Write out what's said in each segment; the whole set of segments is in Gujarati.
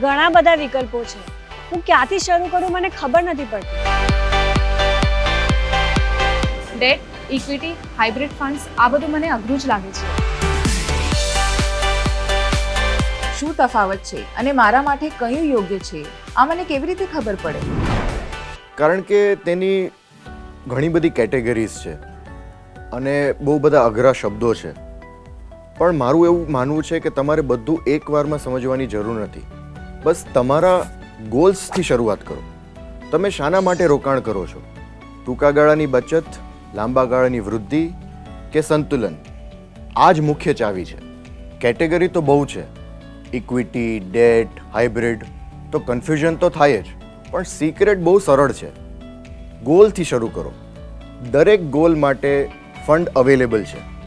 બધા વિકલ્પો છે. હું ક્યાંથી શરૂ કરું મને ખબર નથી પડતી. ડેટ ઇક્વિટી હાઇબ્રિડ ફંડ્સ આ બધું મને અઘરું જ લાગે છે. શું તફાવત છે અને મારા માટે કયું યોગ્ય છે? આ મને કેવી રીતે ખબર પડે? કારણ કે તેની ઘણી બધી કેટેગરીઝ છે અને બહુ બધા અઘરા શબ્દો છે. પણ મારું એવું માનવું છે કે તમારે બધું એકવારમાં સમજવાની જરૂર નથી. બસ તમારા ગોલ્સથી શરૂઆત કરો. તમે શાના માટે રોકાણ કરો છો? ટૂંકા ગાળાની બચત, લાંબા ગાળાની વૃદ્ધિ કે સંતુલન? આ જ મુખ્ય ચાવી છે. કેટેગરી તો બહુ છે. ઇક્વિટી, ડેટ, હાઇબ્રિડ, તો કન્ફ્યુઝન તો થાય જ, પણ સિક્રેટ બહુ સરળ છે. ગોલથી શરૂ કરો. દરેક ગોલ માટે ફંડ અવેલેબલ છે.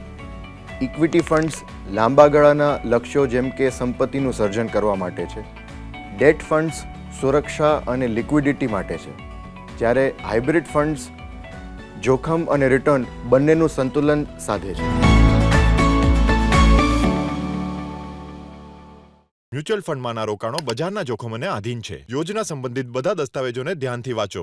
ઇક્વિટી ફંડ્સ લાંબા ગાળાના લક્ષ્યો જેમ કે સંપત્તિનું સર્જન કરવા માટે છે. ડેટ ફંડ્સ સુરક્ષા અને લિક્વિડિટી માટે છે. જ્યારે હાઇબ્રિડ ફંડ્સ, જોખમ અને રિટર્ન બંનેનું સંતુલન સાધે છે. મ્યુચ્યુઅલ ફંડમાંના રોકાણો બજારના જોખમોને આધીન છે. યોજના સંબંધિત બધા દસ્તાવેજોને ધ્યાનથી વાંચો.